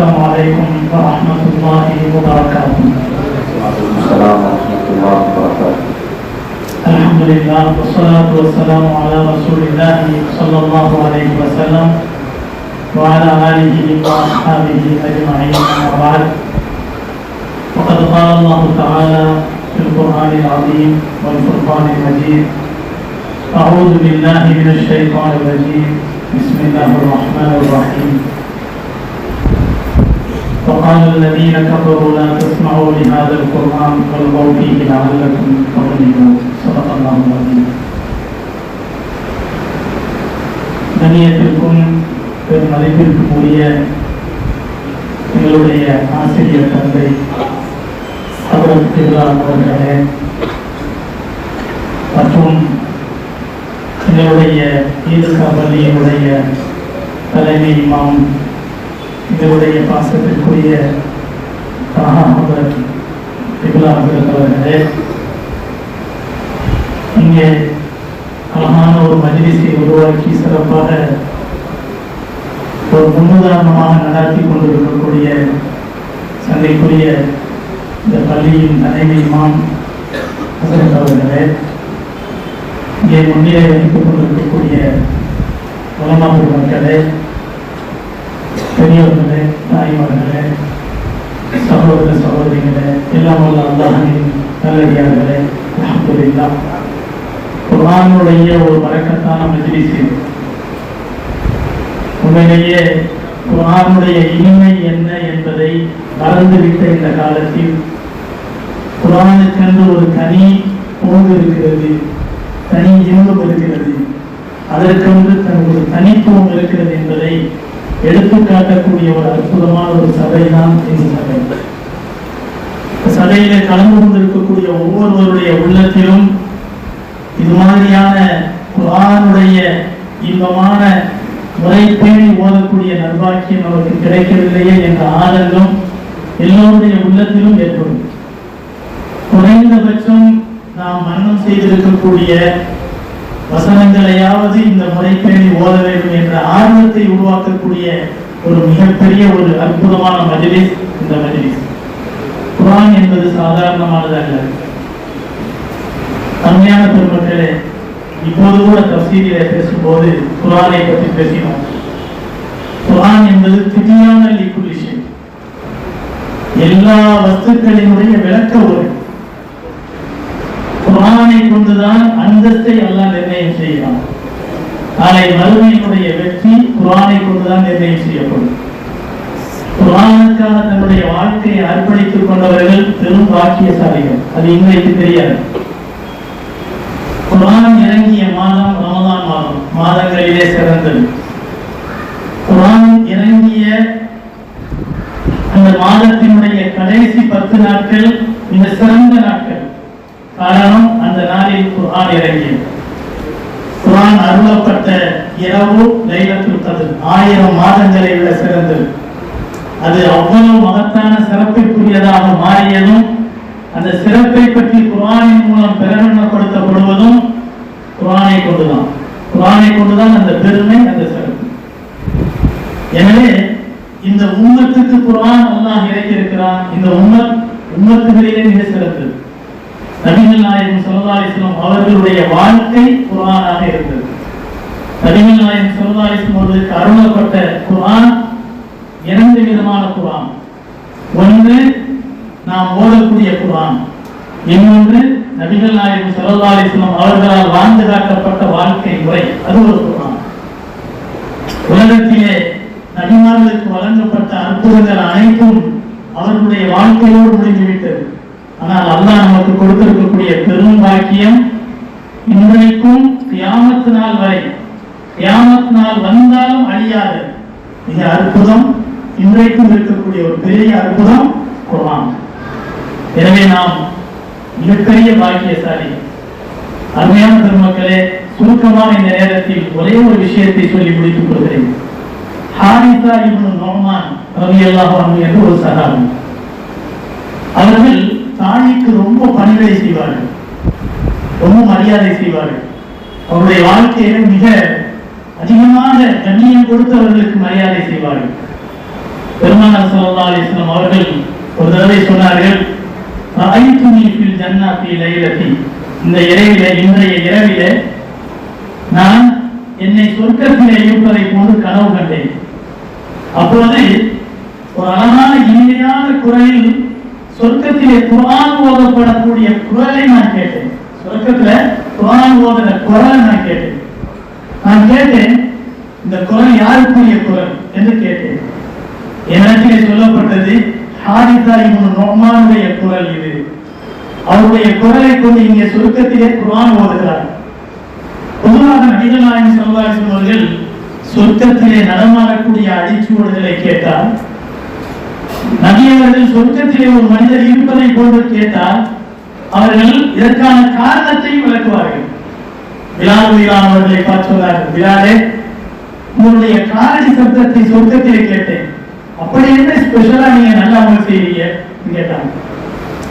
السلام عليكم ورحمة الله وبركاته. السلام ورحمة الله وبركاته. الحمد لله والصلاة والسلام على رسول الله صلى الله عليه وسلم وعلى آله وأصحابه أجمعين أما بعد. وقد قال الله تعالى في القرآن العظيم والفرقان المجيد أعوذ بالله من الشيطان الرجيم. بسم الله الرحمن الرحيم. وقال الذين كفروا لا تسمعوا لهذا القرآن والغوا فيه لعلكم تغلبون صدق الله العظيم கண்ணியத்திற்கும் பெரும் மதிப்பிற்கும் உரிய எங்களுடைய ஆசிரியர் தந்தை அவரது திருவிழா அவர்களே மற்றும் எங்களுடைய ஈதுகா பள்ளியினுடைய தலைமை இமாம் எங்களுடைய பாசத்திற்குரிய அவர்களே இங்கே அழகான ஒரு மஜிலிசை உருவாக்கி சிறப்பாக ஒரு முன்னுதாரணமாக நடாத்தி கொண்டிருக்கக்கூடிய சந்தைக்குரிய இந்த பள்ளியின் தலைமை இமாம் ஹசரத் அவர்களே. இங்கே முன்னிலை வைத்துக் கொண்டிருக்கக்கூடிய உலமா பெருமக்களே பெரியவர்களே தாய்மார்களே சகோதர சகோதரிகளே எல்லாம் உள்ள அல்லாஹின் நல்லடியார்களே அல்ஹம்துலில்லாஹ் குரானுடைய ஒரு வழக்கத்தான மஜ்லிஸ் உண்மையிலேயே குரானுடைய இனிமை என்ன என்பதை மறந்துவிட்ட இந்த காலத்தில் குரானுக்கென்று ஒரு தனி போது இருக்கிறது தனி இன்பம் இருக்கிறது அதற்கென்று தனக்கு ஒரு தனித்துவம் இருக்கிறது என்பதை எடுத்து காட்டக்கூடிய ஒரு அற்புதமான ஒரு சபை தான் சபை. சபையில கலந்து கொண்டிருக்கக்கூடிய ஒவ்வொருவருடைய உள்ளத்திலும் இது மாதிரியான குரானுடைய இன்பமான முறைப்பேணி ஓதக்கூடிய நர்பாக்கியம் அவருக்கு கிடைக்கவில்லையே என்ற ஆதங்கம் எல்லோருடைய உள்ளத்திலும் ஏற்படும். குறைந்தபட்சம் நாம் மன்னம் செய்திருக்கக்கூடிய வசனங்களையாவது இந்த முறைப்பேணி ஓத வேண்டும் என்ற ஆர்வத்தை உருவாக்கக்கூடிய ஒரு மிகப்பெரிய ஒரு அற்புதமான மஜ்லிஸ் இந்த மஜ்லிஸ். குரான் என்பது சாதாரணமானது அல்ல. அருமையான பெருமக்களே இப்போது கூட தப்சீரியில பேசும்போது குரானை பற்றி பேசினோம். குரான் என்பது திடீரான லிக்குலிஷன் எல்லா வஸ்துக்களினுடைய விளக்க உரை. குரானை கொண்டுதான் அந்தஸ்தை எல்லாம் நிர்ணயம் செய்யலாம் நாளை மறுமையினுடைய வெற்றி குரானை கொண்டுதான் நிர்ணயம் செய்யப்படும். குரானுக்காக தன்னுடைய வாழ்க்கையை அர்ப்பணித்துக் கொண்டவர்கள் பெரும் பாக்கியசாலிகள். அது இன்றைக்கு தெரியாது. குரான் இறங்கிய மாதம் ரமதான் மாதம் மாதங்களிலே சிறந்தது. குரான் இறங்கிய அந்த மாதத்தினுடைய கடைசி பத்து நாட்கள் மிக சிறந்த நாட்கள். நாளில் குரான் இறங்கியது. குரான் அருளப்பட்ட இரவு லைலத்துல் கத்ர் ஆயிரம் மாதங்களை விட சிறந்தது. அது அவ்வளவு மகத்தான சிறப்பிற்குரியதாக மாறியதும் அந்த சிறப்பை பற்றி குரானின் மூலம் பிரகடனப்படுத்தப்படுவதும் குரானை கொண்டுதான். குரானை கொண்டுதான் அந்த பெருமை அந்த சிறப்பு. எனவே இந்த உம்மத்துக்கு குரான் அல்லாஹ் இறக்கியிருக்கிறான் இந்த உம்மத் உம்மத்துகளிலே மிக சிறந்தது. நபிகள் நாயகம் ஸல்லல்லாஹு அவர்களுடைய வாழ்க்கை குரானாக இருந்தது. நபிகள் நாயகம் ஸல்லல்லாஹு அவர்களுக்கு அருளப்பட்ட குரான் இரண்டு விதமான குரான் ஒன்று நாம் ஓதக்கூடிய குரான் இன்னொன்று நபிகள் நாயகம் ஸல்லல்லாஹு அவர்களால் வாழ்ந்து காட்டப்பட்ட வாழ்க்கை முறை. அது ஒரு குரான் உலகத்திலே நபிமார்களுக்கு வழங்கப்பட்ட அற்புதங்கள் அனைத்தும் அவர்களுடைய வாழ்க்கையோடு முடிந்துவிட்டது. ஆனால் அல்லாஹ் நமக்கு கொடுத்திருக்கக்கூடிய பெரும் பாக்கியம் இன்றைக்கும் கியாமத்து நாள் வரை. கியாமத் நாள் வந்தாலும் அழியாது. இது அற்புதம். இன்றைக்கும் இருக்கக்கூடிய ஒரு பெரிய அற்புதம் குரான் எனவே நாம் மிகப்பெரிய பாக்கியசாலி. அருமையான பெருமக்களே சுருக்கமான இந்த நேரத்தில் ஒரே ஒரு விஷயத்தை சொல்லி முடித்துக் கொள்கிறேன். ஹாரிசா இவனு நோமான் ரவி அல்லாஹ் என்று ஒரு சஹாபி அவர்கள் தாய்க்கு ரொம்ப பணிவிடை செய்வார்கள். ரொம்ப மரியாதை செய்வார்கள். அவருடைய வாழ்க்கையில மிக அதிகமாக கண்ணியம் கொடுத்தவர்களுக்கு மரியாதை செய்வார்கள். பெருமானார் ஸல்லல்லாஹு அவர்கள் ஒரு தடவை சொன்னார்கள் ஜன்னாத்தி லைலத்தி. இந்த இரவில இன்றைய இரவில நான் என்னை சொர்க்கத்திலே இருப்பதை போன்று கனவு கண்டேன். அப்போது ஒரு அழகான இனிமையான குரலில் சொர்க்கத்திலே குரான் ஓதப்படக்கூடிய குரலை நான் கேட்டேன். சொர்க்கத்துல குரான் ஓதுற குரலை நான் கேட்டேன். நான் கேட்டேன் இந்த குரல் யாருக்குரிய குரல் என்று கேட்டேன். எனக்கு சொல்லப்பட்டது ஹாரிதா இவன் நொமானுடைய குரல் இது. அவருடைய குரலை கொண்டு இங்கே சொர்க்கத்திலே குரான் ஓதுகிறார். பொதுவாக நபிகள் நாயகம் சமுதாயம் அவர்கள் சொர்க்கத்திலே நடமாடக்கூடிய அடிச்சுவடுகளை கேட்டால் நபியவர்கள் சொர்க்கத்திலே ஒரு மனிதர் இருப்பதை போன்று கேட்டால் அவர்கள் இதற்கான காரணத்தை விளக்குவார்கள். பிலால் உயிரான் அவர்களை பார்த்து சொன்னார்கள் உங்களுடைய காலடி சப்தத்தை சொர்க்கத்திலே கேட்டேன். அப்படி என்ன ஸ்பெஷலா நீங்க நல்ல அமல் செய்வீங்க கேட்டாங்க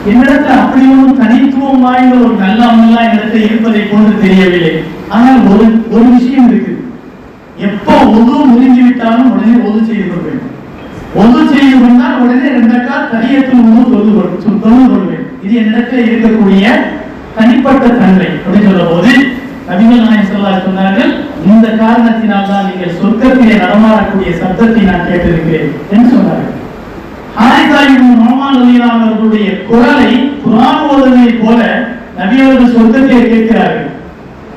என்னிடத்துல அப்படி ஒரு தனித்துவம் வாய்ந்த ஒரு நல்ல அமல்லாம் என்னிடத்துல இருப்பதை போன்று தெரியவில்லை. ஆனால் ஒரு ஒரு விஷயம் இருக்கு எப்போ ஒது முடிஞ்சு விட்டாலும் உடனே ஒது செய்து கொள்வேன். ஒன்று செய்து கொண்டால் உடனே ரெண்டக்கா தனியத்தில் ஒன்று தொழுது தொழுது கொள்வேன் இது என்னிடத்தில் இருக்கக்கூடிய தனிப்பட்ட தன்மை அப்படின்னு சொல்ல போது நபிகள் நாயகம் சொன்னார்கள் இந்த காரணத்தினால் தான் நீங்கள் சொர்க்கத்திலே நடமாடக்கூடிய சப்தத்தை நான் கேட்டிருக்கிறேன் என்று சொன்னார்கள். ஹாரிதா இப்னு நவீன அவர்களுடைய குரலை குரான் ஓதனை போல நபி அவர்கள் சொர்க்கத்திலே கேட்கிறார்கள்.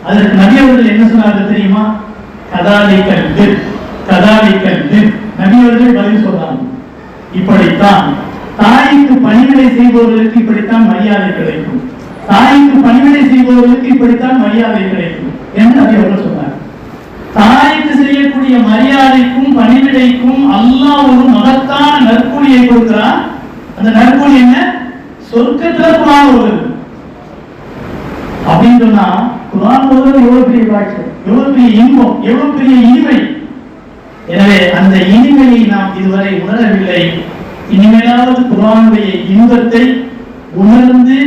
அதற்கு நபி அவர்கள் என்ன சொன்னார்கள் தெரியுமா? கதாலை கல்வி கதாலிக்கன்று நபியவர்கள் பதில் சொல்றாங்க இப்படித்தான் தாய்க்கு பணிவிடை செய்பவர்களுக்கு இப்படித்தான் மரியாதை கிடைக்கும். தாய்க்கு பணிவிடை செய்பவர்களுக்கு இப்படித்தான் மரியாதை கிடைக்கும் என்று நபியவர்கள் சொன்னார் தாய்க்கு செய்யக்கூடிய மரியாதைக்கும் பணிவிடைக்கும் அல்லாஹ் ஒரு மகத்தான நற்கூலியை கொடுக்கிறார் அந்த நற்கூலி என்ன? சொர்க்கத்துல குரான் ஓடுது அப்படின்னு சொன்னா குரான் ஓடுறது எவ்வளவு பெரிய காட்சி எவ்வளவு பெரிய இன்பம்? எவ்வளவு பெரிய இனிமை? எனவே அந்த இனிமையை நாம் இதுவரை உணரவில்லை. இனிமையாவது குரானுடைய இன்பத்தை உணர்ந்து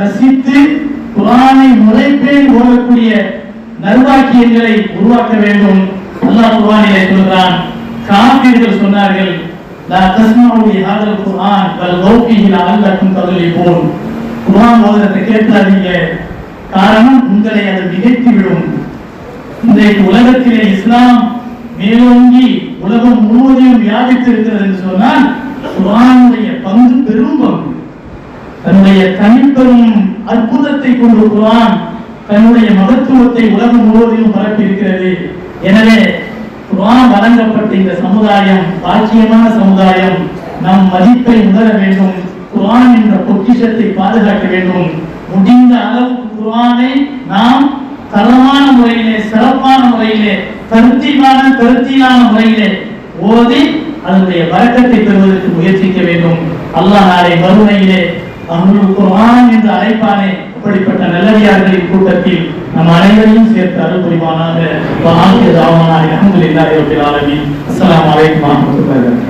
ரசித்து குரானை முறைப்பேன் ஓடக்கூடிய நல்வாக்கியங்களை உருவாக்க வேண்டும். அல்லாஹ் குர்ஆனிலே சொல்றான் காபீர்கள் சொன்னார்கள் லா தஸ்மஉ ஹாதல் குர்ஆன் பல் கௌஃபிஹி லஅல்லக்கும் தக்லிபூன் குர்ஆன் ஓதுறதை கேட்காதீங்க. காரணம் உங்களை அது மிகைத்து விடும் இன்றைக்கு உலகத்திலே இஸ்லாம் மேலோங்கி உலகம் முழுவதையும் வியாபித்திருக்கிறது என்று சொன்னால் குரானுடைய பங்கு பெரும் பங்கு. தன்னுடைய தனிப்பெரும் அற்புதத்தை கொண்டு குரான் தன்னுடைய மகத்துவத்தை உலகம் முழுவதையும் பரப்பியிருக்கிறது. எனவே குரான் வழங்கப்பட்ட இந்த சமுதாயம் பாக்கியமான சமுதாயம் நம் மதிப்பை உணர வேண்டும் குரான் என்ற பொக்கிஷத்தை பாதுகாக்க வேண்டும். முடிந்த அளவுக்கு குரானை நாம் தரமான முறையிலே சிறப்பான முறையிலே தருத்தியமான கருத்திலான முறையிலே ஓதி அதனுடைய வரக்கத்தை பெறுவதற்கு முயற்சிக்க வேண்டும். அல்லாஹ் நாளை மறுமையிலே அருள் குர்ஆன் என்று அழைப்பானே அப்படிப்பட்ட நல்லடியார்களின் கூட்டத்தில் நம் அனைவரையும் சேர்த்து அருள் புரிவானாக. வஆஹிரு தாவானா அல்ஹம்துலில்லாஹி ரப்பில் ஆலமீன். அஸ்ஸலாமு அலைக்கும் வரஹ்மத்துல்லாஹி